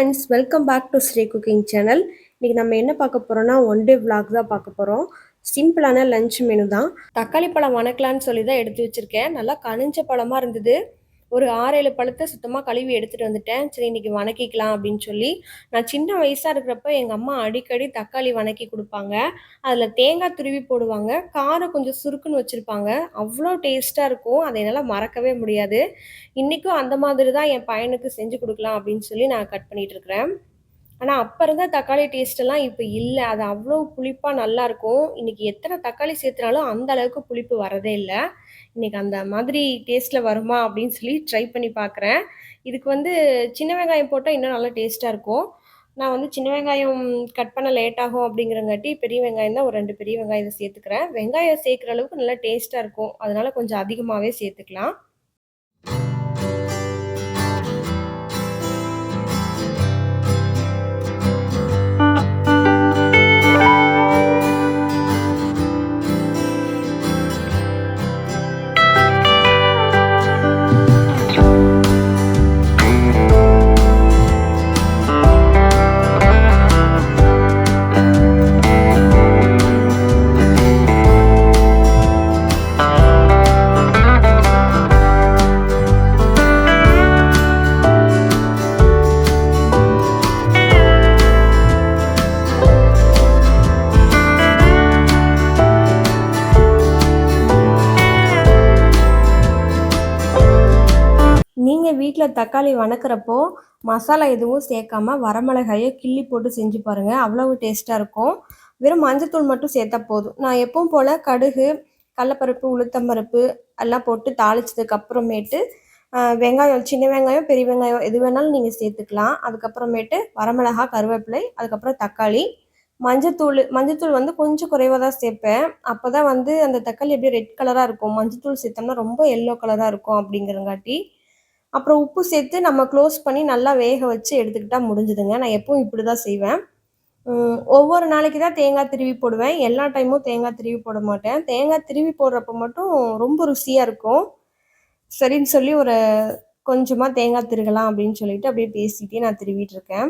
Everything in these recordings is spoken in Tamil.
Friends welcome back to Sri cooking channel இன்றைக்கி நம்ம என்ன பார்க்க போகிறோம்னா ஒன் டே விளாக் தான் பார்க்க போகிறோம் சிம்பிளான லஞ்ச் மெனு தான். தக்காளி பழம் வணக்கலான்னு சொல்லி தான் எடுத்து வச்சுருக்கேன். நல்லா கனிஞ்ச பழமாக இருந்தது. ஒரு ஆறு ஏழு பழத்தை சுத்தமாக கழுவி எடுத்துகிட்டு வந்துட்டேன். சரி இன்றைக்கி வணக்கிக்கலாம் அப்படின்னு சொல்லி நான் சின்ன வயசாக இருக்கிறப்ப எங்கள் அம்மா அடிக்கடி தக்காளி வணக்கி கொடுப்பாங்க. அதில் தேங்காய் துருவி போடுவாங்க. காரம் கொஞ்சம் சுருக்குன்னு வச்சுருப்பாங்க. அவ்வளோ டேஸ்ட்டாக இருக்கும். அதை என்னால் மறக்கவே முடியாது. இன்றைக்கும் அந்த மாதிரி தான் என் பையனுக்கு செஞ்சு கொடுக்கலாம் அப்படின்னு சொல்லி நான் கட் பண்ணிகிட்ருக்கிறேன் ஆனால் அப்போ இருந்த தக்காளி டேஸ்ட்டெல்லாம் இப்போ இல்லை. அது அவ்வளோ புளிப்பாக நல்லாயிருக்கும் இன்றைக்கி எத்தனை தக்காளி சேர்த்துனாலும் அந்த அளவுக்கு புளிப்பு வரதே இல்லை. இன்றைக்கி அந்த மாதிரி டேஸ்ட்டில் வருமா அப்படின்னு சொல்லி ட்ரை பண்ணி பார்க்குறேன் இதுக்கு வந்து சின்ன வெங்காயம் போட்டால் இன்னும் நல்லா டேஸ்ட்டாக இருக்கும். நான் வந்து சின்ன வெங்காயம் கட் பண்ண லேட் ஆகும் அப்படிங்கிறங்காட்டி பெரிய வெங்காயம் தான் ஒரு ரெண்டு பெரிய வெங்காயத்தை சேர்த்துக்கிறேன். வெங்காயம் சேர்க்குற அளவுக்கு நல்லா டேஸ்ட்டாக இருக்கும். அதனால் கொஞ்சம் அதிகமாகவே சேர்த்துக்கலாம். வீட்டில் தக்காளி வணக்கிறப்போ மசாலா எதுவும் சேர்க்காம வரமிளகாயை கிள்ளி போட்டு செஞ்சு பாருங்கள் அவ்வளவு டேஸ்ட்டாக இருக்கும். வெறும் மஞ்சத்தூள் மட்டும் சேர்த்தா போதும். நான் எப்பவும் போல் கடுகு கடலப்பருப்பு உளுத்தம்பருப்பு எல்லாம் போட்டு தாளிச்சதுக்கு அப்புறமேட்டு வெங்காயம் சின்ன வெங்காயம் பெரிய வெங்காயம் எது வேணாலும் நீங்கள் சேர்த்துக்கலாம். அதுக்கப்புறமேட்டு வரமிளகா கருவேப்பிலை அதுக்கப்புறம் தக்காளி. மஞ்சத்தூள் மஞ்சத்தூள் வந்து கொஞ்சம் குறைவாக தான் சேர்ப்பேன். அப்போ தான் வந்து அந்த தக்காளி அப்படியே ரெட் கலராக இருக்கும். மஞ்சத்தூள் சேர்த்தோம்னா ரொம்ப எல்லோ கலராக இருக்கும் அப்படிங்கிறங்காட்டி. அப்புறம் உப்பு சேர்த்து நம்ம க்ளோஸ் பண்ணி நல்லா வேக வச்சு எடுத்துக்கிட்டால் முடிஞ்சுதுங்க. நான் எப்பவும் இப்படி தான் செய்வேன் ஒவ்வொரு நாளைக்கு தான் தேங்காய் திருவி போடுவேன். எல்லா டைமும் தேங்காய் திருவி போட மாட்டேன். தேங்காய் திருவி போடுறப்ப மட்டும் ரொம்ப ருசியாக இருக்கும். சரின்னு சொல்லி ஒரு கொஞ்சமாக தேங்காய் திருகலாம் அப்படின்னு சொல்லிட்டு அப்படியே பேசிக்கிட்டே நான் திருவிட்டு இருக்கேன்.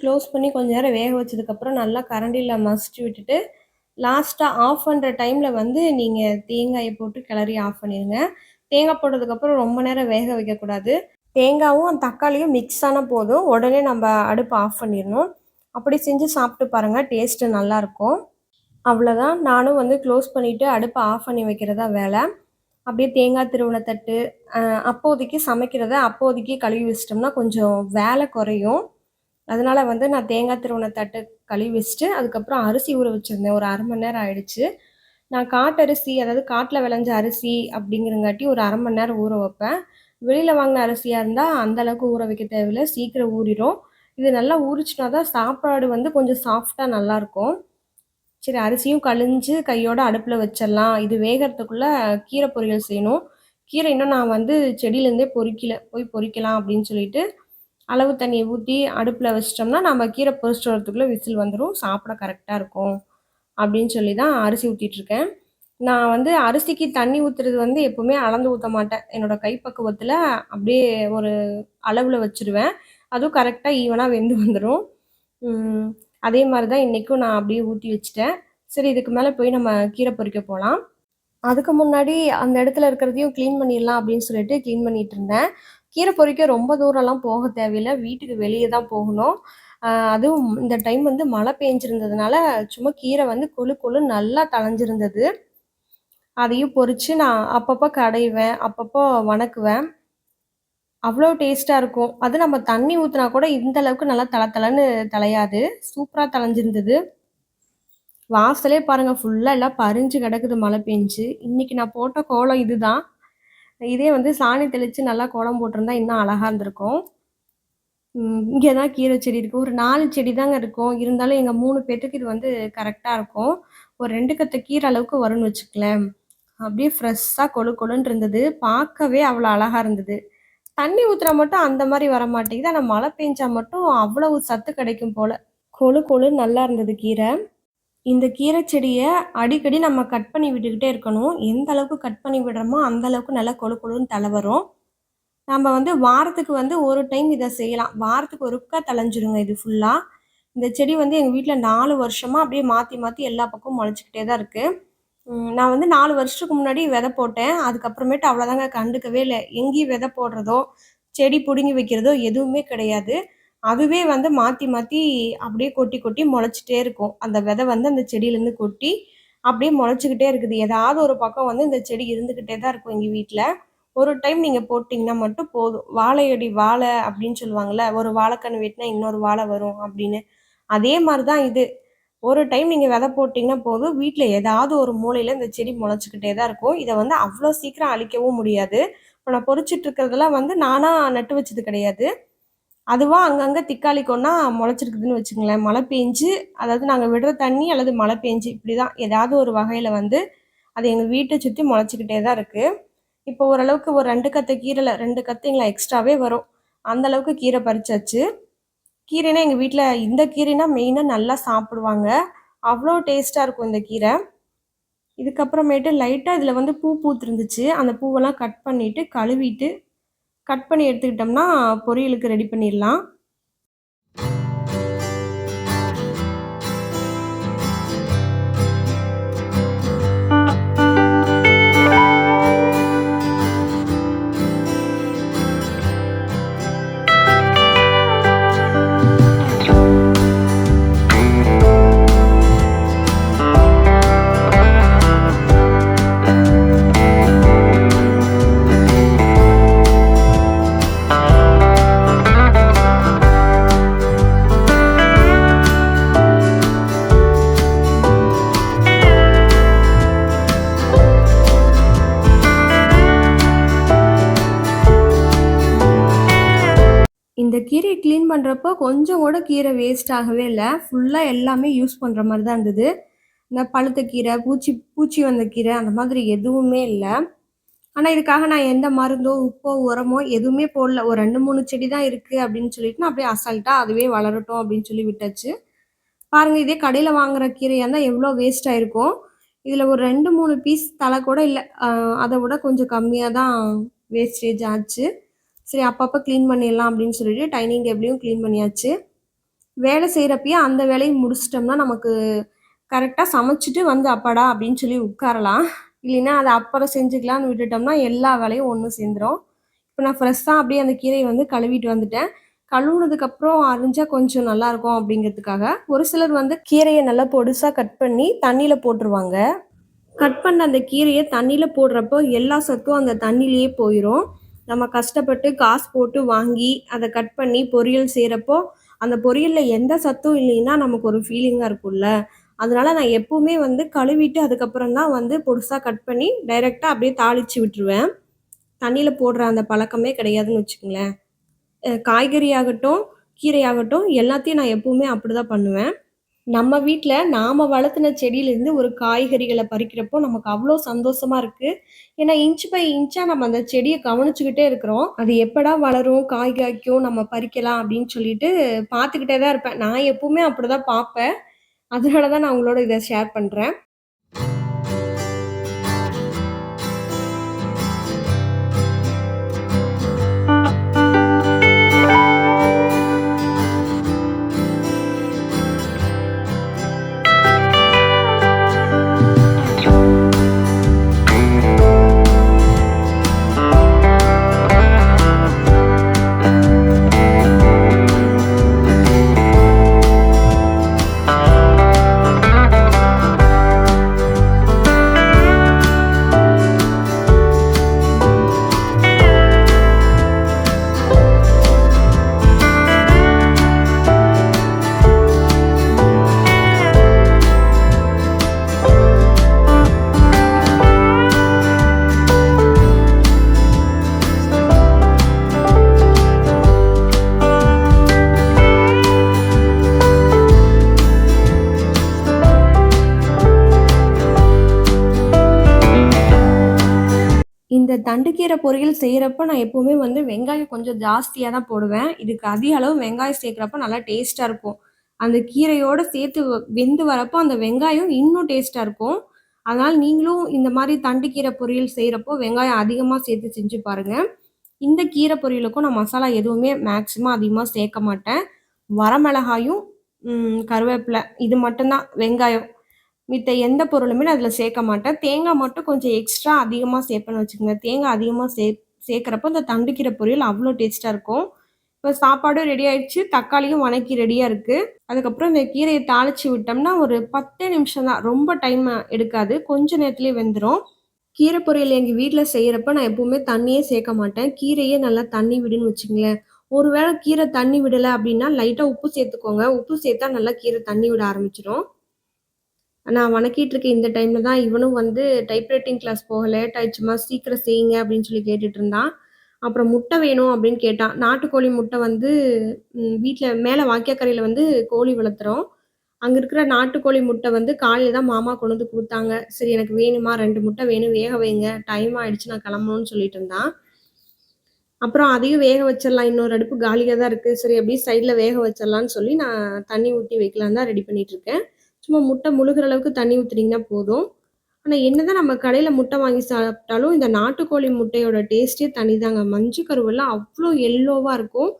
க்ளோஸ் பண்ணி கொஞ்ச நேரம் வேக வச்சதுக்கப்புறம் நல்லா கரண்டியில் மசிச்சு விட்டுட்டு லாஸ்ட்டாக ஆஃப் பண்ணுற டைமில் வந்து நீங்கள் தேங்காயை போட்டு கிளறி ஆஃப் பண்ணிடுங்க தேங்காய் போட்டதுக்கப்புறம் ரொம்ப நேரம் வேக வைக்கக்கூடாது தேங்காயும் தக்காளியும் மிக்ஸ் ஆனால் போதும். உடனே நம்ம அடுப்பை ஆஃப் பண்ணிடணும். அப்படி செஞ்சு சாப்பிட்டு பாருங்கள் டேஸ்ட்டு நல்லாயிருக்கும் அவ்வளோதான் நானும் வந்து க்ளோஸ் பண்ணிவிட்டு அடுப்பை ஆஃப் பண்ணி வைக்கிறதா வேலை. அப்படியே தேங்காய் திருவண்ண தட்டு அப்போதைக்கு சமைக்கிறத அப்போதைக்கு கழுவி வச்சிட்டோம்னா கொஞ்சம் வேலை குறையும். அதனால் வந்து நான் தேங்காய் திருவண்ண தட்டு கழுவி வச்சுட்டு அதுக்கப்புறம் அரிசி ஊற வச்சுருந்தேன். ஒரு அரை மணி நேரம் ஆயிடுச்சு. நான் காட்டரிசி அதாவது காட்டில் விளைஞ்ச அரிசி அப்படிங்கிறங்காட்டி ஒரு அரை மணி நேரம் ஊற வைப்பேன். வெளியில் வாங்கின அரிசியாக இருந்தால் அந்த அளவுக்கு ஊற வைக்க தேவையில்லை. சீக்கிரம் ஊறிடும் இது நல்லா ஊறிச்சுனா தான் சாப்பாடு வந்து கொஞ்சம் சாஃப்டாக நல்லாயிருக்கும். சரி அரிசியும் கழிஞ்சு கையோட அடுப்பில் வச்சிடலாம். இது வேகிறதுக்குள்ளே கீரை பொரியல் செய்யணும். கீரை இன்னும் நான் வந்து செடியிலேருந்தே பொறிக்கல போய் பொறிக்கலாம் அப்படின்னு சொல்லிட்டு அளவு தண்ணியை ஊற்றி அடுப்பில் வச்சிட்டோம்னா நம்ம கீரை பொரிச்சிட்டு வரதுக்குள்ளே விசில் வந்துடும் சாப்பிட கரெக்டாக இருக்கும் அப்படின்னு சொல்லி தான் அரிசி ஊற்றிட்டுருக்கேன் நான் வந்து அரிசிக்கு தண்ணி ஊற்றுறது வந்து எப்போவுமே அளந்து ஊற்ற மாட்டேன். என்னோட கைப்பக்குவத்தில் அப்படியே ஒரு அளவில் வச்சுருவேன். அதுவும் கரெக்டாக ஈவனாக வெந்து வந்துடும் அதே மாதிரி தான் இன்றைக்கும் நான் அப்படியே ஊற்றி வச்சுட்டேன். சரி இதுக்கு மேலே போய் நம்ம கீரை பொறிக்க போகலாம் அதுக்கு முன்னாடி அந்த இடத்துல இருக்கிறதையும் க்ளீன் பண்ணிடலாம் அப்படின்னு சொல்லிட்டு க்ளீன் பண்ணிட்டு இருந்தேன். கீரை பொறிக்க ரொம்ப தூரம்லாம் போக தேவையில்லை. வீட்டுக்கு வெளியே தான் போகணும். அதுவும் இந்த டைம் வந்து மழை பெஞ்சிருந்ததுனால சும்மா கீரை வந்து கொழு கொழு நல்லா தளைஞ்சிருந்தது அதையும் பொறிச்சு நான் அப்பப்போ கடைவேன் அப்பப்போ வணக்குவேன். அவ்வளோ டேஸ்ட்டாக இருக்கும். அது நம்ம தண்ணி ஊற்றினா கூட இந்த அளவுக்கு நல்லா தலை தலைன்னு தலையாது சூப்பராக தலைஞ்சிருந்தது வாசலே பாருங்கள் ஃபுல்லாக எல்லாம் பறிஞ்சு கிடக்குது மழை பெஞ்சு. இன்றைக்கி நான் போட்ட கோலம் இதுதான். இதே வந்து சாணி தெளித்து நல்லா கோலம் போட்டிருந்தா இன்னும் அழகாக இருந்திருக்கும். இங்கே தான் கீரை செடி இருக்குது ஒரு நாலு செடி தாங்க இருக்கும். இருந்தாலும் எங்கள் மூணு பேர்த்துக்கு இது வந்து கரெக்டாக இருக்கும். ஒரு ரெண்டு கத்த கீரை அளவுக்கு வரும்னு வச்சுக்கலேன். அப்படியே ஃப்ரெஷ்ஷாக கொழு கொழுன்னு இருந்தது. பார்க்கவே அவ்வளோ அழகாக இருந்தது. தண்ணி ஊற்றுறா மட்டும் அந்த மாதிரி வர மாட்டேங்குது. ஆனால் மழை பெஞ்சா மட்டும் அவ்வளவு சத்து கிடைக்கும் போல். கொழு கொழு நல்லா இருந்தது கீரை. இந்த கீரை செடியை அடிக்கடி நம்ம கட் பண்ணி விட்டுக்கிட்டே இருக்கணும். எந்த அளவுக்கு கட் பண்ணி விடுறோமோ அந்த அளவுக்கு நல்லா கொழு கொழுன்னு தலை வரும் நம்ம வந்து வாரத்துக்கு வந்து ஒரு டைம் இதை செய்யலாம். வாரத்துக்கு ஒருக்கா தலைஞ்சிருங்க இது ஃபுல்லாக இந்த செடி வந்து எங்கள் வீட்டில் நாலு வருஷமாக அப்படியே மாற்றி மாற்றி எல்லா பக்கமும் முளைச்சிக்கிட்டே தான் இருக்குது நான் வந்து நாலு வருஷத்துக்கு முன்னாடி விதை போட்டேன். அதுக்கப்புறமேட்டு அவ்வளோதாங்க கண்டுக்கவே இல்லை. எங்கேயும் விதை போடுறதோ செடி பிடுங்கி வைக்கிறதோ எதுவுமே கிடையாது. அதுவே வந்து மாற்றி மாற்றி அப்படியே கொட்டி கொட்டி முளைச்சிட்டே இருக்கும். அந்த விதை வந்து அந்த செடியிலேருந்து கொட்டி அப்படியே முளைச்சிக்கிட்டே இருக்குது. ஏதாவது ஒரு பக்கம் வந்து இந்த செடி இருந்துக்கிட்டே தான் இருக்கும் எங்கள் வீட்டில் ஒரு டைம் நீங்கள் போட்டிங்கன்னா மட்டும் போதும். வாழையடி வாழை அப்படின்னு சொல்லுவாங்கள்ல ஒரு வாழைக்கன்று வெட்டினா இன்னொரு வாழை வரும் அப்படின்னு. அதே மாதிரி தான் இது. ஒரு டைம் நீங்கள் விதை போட்டிங்கன்னா போதும். வீட்டில் ஏதாவது ஒரு மூலையில் இந்த செடி முளைச்சிக்கிட்டே தான் இருக்கும். இதை வந்து அவ்வளோ சீக்கிரம் அழிக்கவும் முடியாது. இப்போ நான் பொறிச்சிட்டு இருக்கிறதெல்லாம் வந்து நானாக நட்டு வச்சது கிடையாது. அதுவாக அங்கங்கே திக்காளி முளைச்சிருக்குதுன்னு வச்சுங்களேன் மழை பெஞ்சு அதாவது நாங்கள் விடுற தண்ணி அல்லது மழை பெஞ்சு இப்படி தான் ஏதாவது ஒரு வகையில் வந்து அது எங்கள் வீட்டை சுற்றி முளைச்சிக்கிட்டே தான் இருக்குது இப்போ ஓரளவுக்கு ஒரு ரெண்டு கத்தை கீரையில் ரெண்டு கத்தைங்களா எக்ஸ்ட்ராவே வரும். அந்த அளவுக்கு கீரை பறிச்சாச்சு. கீரைனா எங்கள் வீட்டில் இந்த கீரைனா மெயினாக நல்லா சாப்பிடுவாங்க. அவ்வளோ டேஸ்ட்டாக இருக்கும் இந்த கீரை. இதுக்கப்புறமேட்டு லைட்டாக இதில் வந்து பூ பூத்துருந்துச்சு. அந்த பூவெல்லாம் கட் பண்ணிவிட்டு கழுவிட்டு கட் பண்ணி எடுத்துக்கிட்டோம்னா பொரியலுக்கு ரெடி பண்ணிடலாம். க்ளீன் பண்ணுறப்போ கொஞ்சம் கூட கீரை வேஸ்ட் ஆகவே இல்லை. ஃபுல்லாக எல்லாமே யூஸ் பண்ணுற மாதிரி தான் இருந்தது. இந்த பழுத்த கீரை பூச்சி பூச்சி வந்த கீரை அந்த மாதிரி எதுவுமே இல்லை. ஆனால் இதுக்காக நான் எந்த மருந்தோ உப்போ உரமோ எதுவுமே போடல. ஒரு ரெண்டு மூணு செடி தான் இருக்குது அப்படின்னு சொல்லிட்டு நான் அப்படியே அசால்ட்டாக அதுவே வளரட்டும் அப்படின்னு சொல்லி விட்டாச்சு. பாருங்கள் இதே கடையில் வாங்குற கீரையாக இருந்தால் எவ்வளோ வேஸ்ட் ஆகிருக்கும் இதில் ஒரு ரெண்டு மூணு பீஸ் தலை கூட இல்லை. அதை விட கொஞ்சம் கம்மியாக தான் வேஸ்டேஜ் ஆச்சு. சரி அப்பப்போ க்ளீன் பண்ணிடலாம் அப்படின்னு சொல்லிட்டு டைனிங் டேபிளையும் க்ளீன் பண்ணியாச்சு. வேலை செய்கிறப்பயே அந்த வேலையை முடிச்சிட்டோம்னா நமக்கு கரெக்டாக சமைச்சிட்டு வந்து அப்பாடா அப்படின்னு சொல்லி உட்காரலாம். இல்லைன்னா அதை அப்புறம் செஞ்சுக்கலாம்னு விட்டுட்டோம்னா எல்லா வேலையும் ஒன்று சேர்ந்துடும் இப்போ நான் ஃப்ரெஷ்ஷாக அப்படியே அந்த கீரையை வந்து கழுவிட்டு வந்துட்டேன். கழுவுனதுக்கப்புறம் அரிஞ்சால் கொஞ்சம் நல்லாயிருக்கும் அப்படிங்கிறதுக்காக ஒரு சிலர் வந்து கீரையை நல்லா பொடுசாக கட் பண்ணி தண்ணியில் போட்டுருவாங்க. கட் பண்ண அந்த கீரையை தண்ணியில் போடுறப்போ எல்லா சத்தும் அந்த தண்ணியிலேயே போயிடும் நம்ம கஷ்டப்பட்டு காசு போட்டு வாங்கி அதை கட் பண்ணி பொரியல் செய்கிறப்போ அந்த பொரியலில் எந்த சத்தும் இல்லைன்னா நமக்கு ஒரு ஃபீலிங்காக இருக்கும்ல. அதனால நான் எப்பவுமே வந்து கழுவிட்டு அதுக்கப்புறம் தான் வந்து பொடுசாக கட் பண்ணி டைரெக்டாக அப்படியே தாளித்து விட்டுருவேன். தண்ணியில் போடுற அந்த பழக்கமே கிடையாதுன்னு வச்சுக்கங்களேன். காய்கறி ஆகட்டும் கீரை ஆகட்டும் எல்லாத்தையும் நான் எப்பவுமே அப்படி தான் பண்ணுவேன். நம்ம வீட்டில் நாம் வளர்த்துன செடியிலேருந்து ஒரு காய்கறிகளை பறிக்கிறப்போ நமக்கு அவ்வளோ சந்தோஷமாக இருக்குது ஏன்னா இன்ச் பை இன்ச்சாக நம்ம அந்த செடியை கவனிச்சுக்கிட்டே இருக்கிறோம். அது எப்படா வளரும் காய் காய்க்கும் நம்ம பறிக்கலாம் அப்படின்னு சொல்லிட்டு பார்த்துக்கிட்டே தான் இருப்பேன். நான் எப்பவுமே அப்படி தான் பார்ப்பேன். அதனால தான் நான் உங்களோட இதை ஷேர் பண்ணுறேன் இந்த தண்டுக்கீரை பொரியல் செய்கிறப்ப நான் எப்போவுமே வந்து வெங்காயம் கொஞ்சம் ஜாஸ்தியாக தான் போடுவேன். இதுக்கு அதிக அளவு வெங்காயம் சேர்க்குறப்ப நல்லா டேஸ்ட்டாக இருக்கும். அந்த கீரையோடு சேர்த்து வெந்து வரப்போ அந்த வெங்காயம் இன்னும் டேஸ்ட்டாக இருக்கும். அதனால் நீங்களும் இந்த மாதிரி தண்டுக்கீரை பொரியல் செய்கிறப்போ வெங்காயம் அதிகமாக சேர்த்து செஞ்சு பாருங்கள் இந்த கீரை பொரியலுக்கும் நான் மசாலா எதுவுமே மேக்ஸிமம் அதிகமாக சேர்க்க மாட்டேன். வரமிளகாயும் கருவேப்பிலை இது மட்டும்தான் வெங்காயம். மித்த எந்த பொருளுமே நான் அதில் சேர்க்க மாட்டேன். தேங்காய் மட்டும் கொஞ்சம் எக்ஸ்ட்ரா அதிகமாக சேர்ப்பேன்னு வச்சுக்கோங்க. தேங்காய் அதிகமாக சே சேர்க்குறப்போ அந்த தண்டுக்கீரை பொரியல் அவ்வளோ டேஸ்ட்டாக இருக்கும். இப்போ சாப்பாடும் ரெடி ஆயிடுச்சு. தக்காளியும் வணக்கி ரெடியாக இருக்குது அதுக்கப்புறம் இந்த கீரையை தாளித்து விட்டோம்னா ஒரு பத்தே நிமிஷம் தான். ரொம்ப டைம் எடுக்காது. கொஞ்ச நேரத்துலேயே வெந்துடும் கீரை பொரியல் எங்கள் வீட்டில் செய்கிறப்ப நான் எப்போவுமே தண்ணியே சேர்க்க மாட்டேன். கீரையே நல்லா தண்ணி விடுன்னு வச்சுங்களேன் ஒருவேளை கீரை தண்ணி விடலை அப்படின்னா லைட்டாக உப்பு சேர்த்துக்கோங்க. உப்பு சேர்த்தா நல்லா கீரை தண்ணி விட ஆரம்பிச்சிடும் நான் வணக்கிட்டு இருக்க இந்த டைமில் தான் இவனும் வந்து டைப்ரைட்டிங் கிளாஸ் போக லேட் ஆயிடுச்சுமா சீக்கிரம் செய்யுங்க அப்படின்னு சொல்லி கேட்டுட்டு இருந்தான். அப்புறம் முட்டை வேணும் அப்படின்னு கேட்டான். நாட்டுக்கோழி முட்டை வந்து வீட்டில் மேலே வாக்கியக்கரையில் வந்து கோழி வளர்த்துறோம். அங்கே இருக்கிற நாட்டுக்கோழி முட்டை வந்து காலையில் தான் மாமா கொண்டு வந்து கொடுத்தாங்க. சரி எனக்கு வேணுமா? ரெண்டு முட்டை வேணும். வேக வைங்க. டைம் ஆயிடுச்சு. நான் கிளம்பணும்னு சொல்லிட்டு இருந்தான். அப்புறம் அதையும் வேக வச்சிடலாம். இன்னொரு அடுப்பு காலியாக தான் இருக்குது சரி அப்படியே சைடில் வேக வச்சிடலான்னு சொல்லி நான் தண்ணி ஊற்றி வைக்கலான்னு தான் ரெடி பண்ணிட்டு இருக்கேன். சும்மா முட்டை முழுகிற அளவுக்கு தண்ணி ஊற்றுனீங்கன்னா போதும். ஆனால் என்னதான் நம்ம கடையில் முட்டை வாங்கி சாப்பிட்டாலும் இந்த நாட்டுக்கோழி முட்டையோட டேஸ்ட்டே தனி தாங்க மஞ்சு கருவெல்லாம் அவ்வளோ எல்லோவாக இருக்கும்.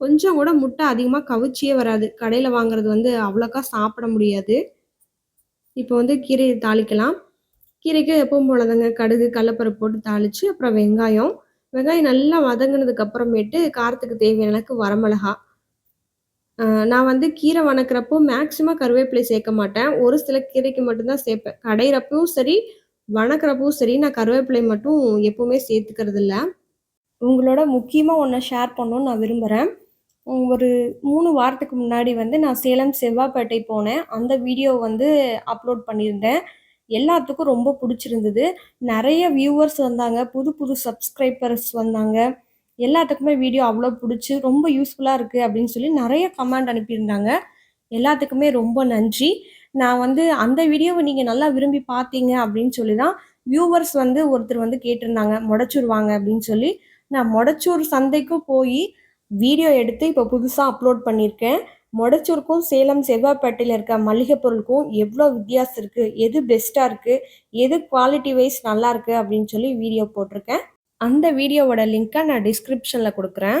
கொஞ்சம் கூட முட்டை அதிகமாக கவிச்சியே வராது. கடையில் வாங்குறது வந்து அவ்வளோக்கா சாப்பிட முடியாது. இப்போ வந்து கீரையை தாளிக்கலாம். கீரைக்கு எப்பவும் போலதாங்க. கடுகு கடலப்பருப்பு போட்டு தாளித்து அப்புறம் வெங்காயம். வெங்காயம் நல்லா வதங்கினதுக்கு அப்புறமேட்டு காரத்துக்கு தேவையான அளவுக்கு வரமிளகா. நான் வந்து கீரை வணக்கிறப்போ மேக்ஸிமம் கருவேப்பிலை சேர்க்க மாட்டேன். ஒரு சில கீரைக்கு மட்டும்தான் சேர்ப்பேன். கடையிறப்பவும் சரி வணக்கிறப்பவும் சரி நான் கருவேப்பிலை மட்டும் எப்போவுமே சேர்த்துக்கிறது இல்லை உங்களோட முக்கியமாக ஒன்றை ஷேர் பண்ணணும்னு நான் விரும்புகிறேன் ஒரு மூணு வாரத்துக்கு முன்னாடி வந்து நான் சேலம் செவ்வாப்பேட்டை போனேன். அந்த வீடியோ வந்து அப்லோட் பண்ணியிருந்தேன். எல்லாத்துக்கும் ரொம்ப பிடிச்சிருந்தது. நிறைய வியூவர்ஸ் வந்தாங்க. புது புது சப்ஸ்கிரைபர்ஸ் வந்தாங்க. எல்லாத்துக்குமே வீடியோ அவ்வளோ பிடிச்சி ரொம்ப யூஸ்ஃபுல்லாக இருக்குது அப்படின்னு சொல்லி நிறைய கமெண்ட் அனுப்பியிருந்தாங்க. எல்லாத்துக்குமே ரொம்ப நன்றி. நான் வந்து அந்த வீடியோவை நீங்கள் நல்லா விரும்பி பார்த்தீங்க அப்படின்னு சொல்லி தான் வியூவர்ஸ் வந்து ஒருத்தர் வந்து கேட்டிருந்தாங்க முடச்சூர் வாங்க அப்படின்னு சொல்லி. நான் முடச்சூர் சந்தைக்கும் போய் வீடியோ எடுத்து இப்போ புதுசாக அப்லோட் பண்ணியிருக்கேன். மொடச்சூருக்கும் சேலம் செவ்வாய்ப்பேட்டையில் இருக்க மளிகை பொருளுக்கும் எவ்வளோ வித்தியாசம் இருக்குது எது பெஸ்ட்டாக இருக்குது எது குவாலிட்டி வைஸ் நல்லாயிருக்கு அப்படின்னு சொல்லி வீடியோ போட்டிருக்கேன். அந்த வீடியோவோட லிங்க்கை நான் டிஸ்கிரிப்ஷனில் கொடுக்குறேன்.